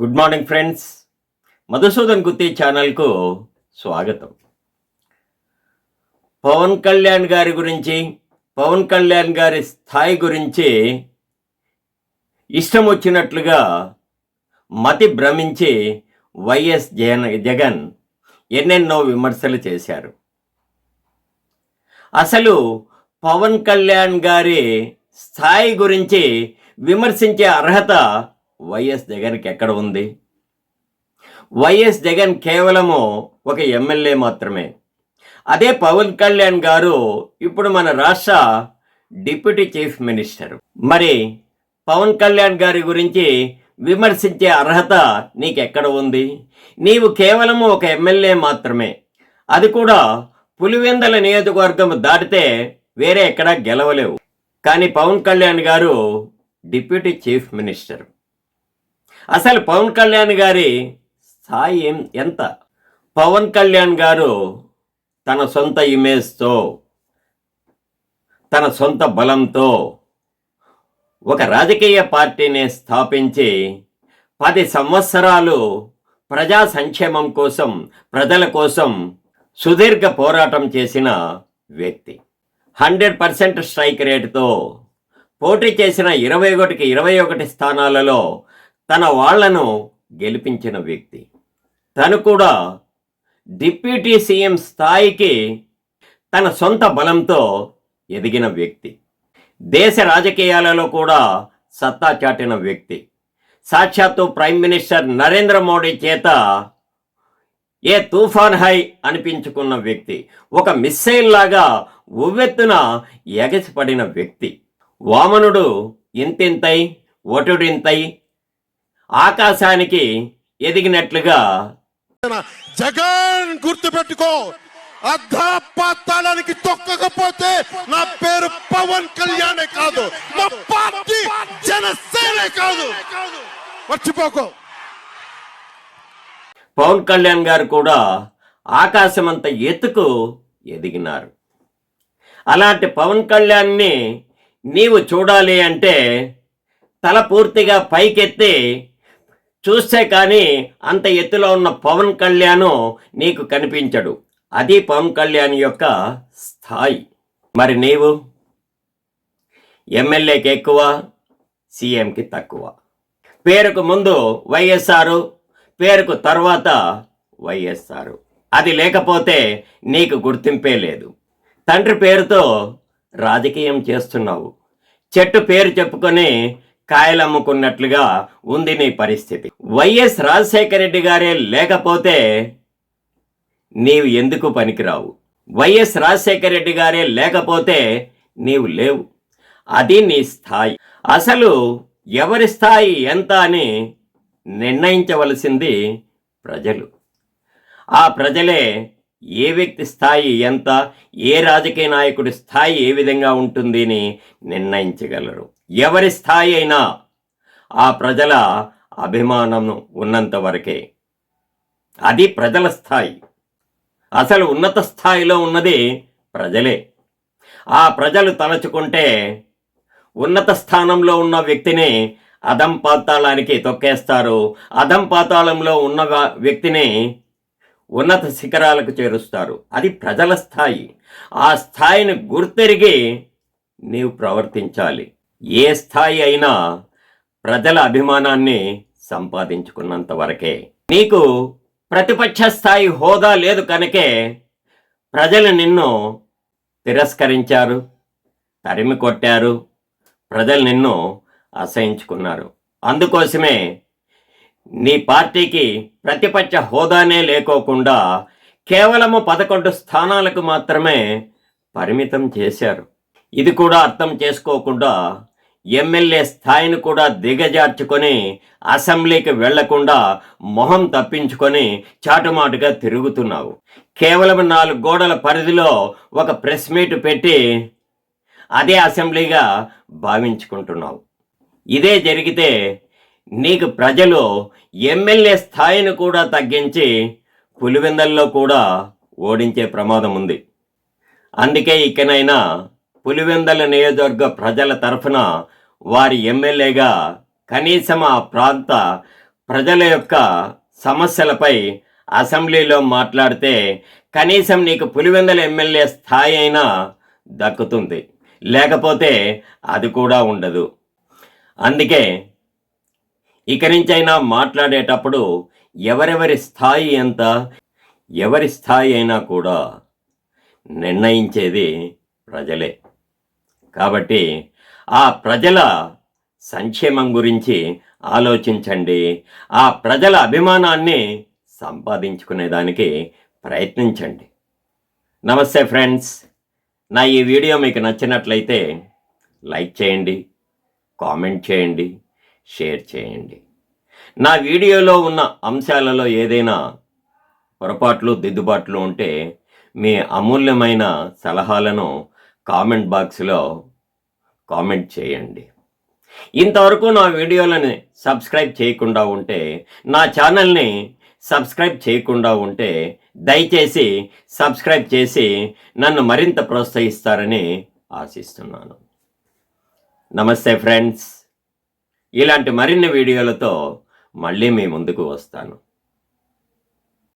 Good morning friends. Madhusudan Gutti ఛానల్కు స్వాగతం. పవన్ కళ్యాణ్ గారి గురించి పవన్ కళ్యాణ్ గారి స్థాయి గురించి ఇష్టం వచ్చినట్లుగా మతి భ్రమించి వైఎస్ జగన్ జగన్ ఎన్నెన్నో విమర్శలు చేశారు. అసలు పవన్ కళ్యాణ్ గారి స్థాయి గురించి విమర్శించే అర్హత వైఎస్ జగన్కి ఎక్కడ ఉంది? వైఎస్ జగన్ కేవలము ఒక ఎమ్మెల్యే మాత్రమే. అదే పవన్ కళ్యాణ్ గారు ఇప్పుడు మన రాష్ట్ర డిప్యూటీ చీఫ్ మినిస్టర్. మరి పవన్ కళ్యాణ్ గారి గురించి విమర్శించే అర్హత నీకెక్కడ ఉంది? నీవు కేవలము ఒక ఎమ్మెల్యే మాత్రమే. అది కూడా పులివెందల నియోజకవర్గం దాటితే వేరే ఎక్కడా గెలవలేవు. కానీ పవన్ కళ్యాణ్ గారు డిప్యూటీ చీఫ్ మినిస్టర్. అసలు పవన్ కళ్యాణ్ గారి స్థాయి ఏం ఎంత? పవన్ కళ్యాణ్ గారు తన సొంత ఇమేజ్తో తన సొంత బలంతో ఒక రాజకీయ పార్టీని స్థాపించి పది సంవత్సరాలు ప్రజా సంక్షేమం కోసం ప్రజల కోసం సుదీర్ఘ పోరాటం చేసిన వ్యక్తి. హండ్రెడ్ పర్సెంట్ స్ట్రైక్ రేటుతో పోటీ చేసిన ఇరవై ఒకటికి ఇరవై ఒకటి స్థానాలలో తన వాళ్ళను గెలిపించిన వ్యక్తి. తను కూడా డిప్యూటీ సీఎం స్థాయికి తన సొంత బలంతో ఎదిగిన వ్యక్తి. దేశ రాజకీయాలలో కూడా సత్తా చాటిన వ్యక్తి. సాక్షాత్తు ప్రైమ్ మినిస్టర్ నరేంద్ర మోడీ చేత ఏ తుఫాన్ హై అనిపించుకున్న వ్యక్తి. ఒక మిస్సైల్ లాగా ఉవ్వెత్తున ఎగసిపడిన వ్యక్తి. వామనుడు ఇంతింతై ఒటుడింతై ఆకాశానికి ఎదిగినట్లుగా జగన్ గుర్తు పెట్టుకో అర్ధపాతాళానికి తొక్కకపోతే నా పేరు పవన్ కళ్యాణే కాదు మా పార్టీ జనసేనే కాదు. మర్చిపోకో. పవన్ కళ్యాణ్ గారు కూడా ఆకాశమంత ఎత్తుకు ఎదిగినారు. అలాంటి పవన్ కళ్యాణ్ని నీవు చూడాలి అంటే తల పూర్తిగా పైకెత్తి చూస్తే కానీ అంత ఎత్తులో ఉన్న పవన్ కళ్యాణ్ నీకు కనిపించడు. అది పవన్ కళ్యాణ్ యొక్క స్థాయి. మరి నీవు? ఎమ్మెల్యేకి ఎక్కువ సీఎంకి తక్కువ. పేరుకు ముందు వైఎస్ఆర్ పేరుకు తర్వాత వైఎస్ఆర్. అది లేకపోతే నీకు గుర్తింపే లేదు. తండ్రి పేరుతో రాజకీయం చేస్తున్నావు. చెట్టు పేరు చెప్పుకొని కాయలు అమ్ముకున్నట్లుగా ఉంది నీ పరిస్థితి. వైఎస్ రాజశేఖర రెడ్డి గారే లేకపోతే నీవు ఎందుకు పనికిరావు? వైఎస్ రాజశేఖర రెడ్డి గారే లేకపోతే నీవు లేవు. అది నీ స్థాయి. అసలు ఎవరి స్థాయి ఎంత అని నిర్ణయించవలసింది ప్రజలు. ఆ ప్రజలే ఏ వ్యక్తి స్థాయి ఎంత ఏ రాజకీయ నాయకుడి స్థాయి ఏ విధంగా ఉంటుంది అని నిర్ణయించగలరు. ఎవరి స్థాయి అయినా ఆ ప్రజల అభిమానం ఉన్నంత వరకే. అది ప్రజల స్థాయి. అసలు ఉన్నత స్థాయిలో ఉన్నది ప్రజలే. ఆ ప్రజలు తలచుకుంటే ఉన్నత స్థానంలో ఉన్న వ్యక్తిని అధం పాతాళానికి తొక్కేస్తారు. అధం పాతాళంలో ఉన్న వ్యక్తిని ఉన్నత శిఖరాలకు చేరుస్తారు. అది ప్రజల స్థాయి. ఆ స్థాయిని గుర్తెరిగి నీవు ప్రవర్తించాలి. ఏ స్థాయి అయినా ప్రజల అభిమానాన్ని సంపాదించుకున్నంత వరకే. నీకు ప్రతిపక్ష స్థాయి హోదా లేదు కనుకే ప్రజలు నిన్ను తిరస్కరించారు తరిమి కొట్టారు ప్రజలు నిన్ను అసహించుకున్నారు. అందుకోసమే నీ పార్టీకి ప్రతిపక్ష హోదానే లేకోకుండా కేవలము పదకొండు స్థానాలకు మాత్రమే పరిమితం చేశారు. ఇది కూడా అర్థం చేసుకోకుండా ఎమ్మెల్యే స్థాయిని కూడా దిగజార్చుకొని అసెంబ్లీకి వెళ్ళకుండా మొహం తప్పించుకొని చాటుమాటుగా తిరుగుతున్నావు. కేవలం నాలుగు గోడల పరిధిలో ఒక ప్రెస్ మీట్ పెట్టి అదే అసెంబ్లీగా భావించుకుంటున్నావు. ఇదే జరిగితే నీకు ప్రజలు ఎమ్మెల్యే స్థాయిని కూడా తగ్గించి పులివెందల్లో కూడా ఓడించే ప్రమాదం ఉంది. అందుకే ఇకనైనా పులివెందల నియోజకవర్గ ప్రజల తరఫున వారి ఎమ్మెల్యేగా కనీసం ఆ ప్రాంత ప్రజల యొక్క సమస్యలపై అసెంబ్లీలో మాట్లాడితే కనీసం నీకు పులివెందల ఎమ్మెల్యే స్థాయి అయినా దక్కుతుంది. లేకపోతే అది కూడా ఉండదు. అందుకే ఇక నుంచైనా మాట్లాడేటప్పుడు ఎవరెవరి స్థాయి ఎంత ఎవరి స్థాయి అయినా కూడా నిర్ణయించేది ప్రజలే. కాబట్టి ఆ ప్రజల సంక్షేమం గురించి ఆలోచించండి. ఆ ప్రజల అభిమానాన్ని సంపాదించుకునేదానికి ప్రయత్నించండి. నమస్తే ఫ్రెండ్స్. నా ఈ వీడియో మీకు నచ్చినట్లయితే లైక్ చేయండి కామెంట్ చేయండి షేర్ చేయండి. నా వీడియోలో ఉన్న అంశాలలో ఏదైనా పొరపాట్లు దిద్దుబాట్లు ఉంటే మీ అమూల్యమైన సలహాలను కామెంట్ బాక్స్లో కామెంట్ చేయండి. ఇంతవరకు నా వీడియోలని సబ్స్క్రైబ్ చేయకుండా ఉంటే నా ఛానల్ని సబ్స్క్రైబ్ చేయకుండా ఉంటే దయచేసి సబ్స్క్రైబ్ చేసి నన్ను మరింత ప్రోత్సహిస్తారని ఆశిస్తున్నాను. నమస్తే ఫ్రెండ్స్. ఇలాంటి మరిన్ని వీడియోలతో మళ్ళీ మీ ముందుకు వస్తాను.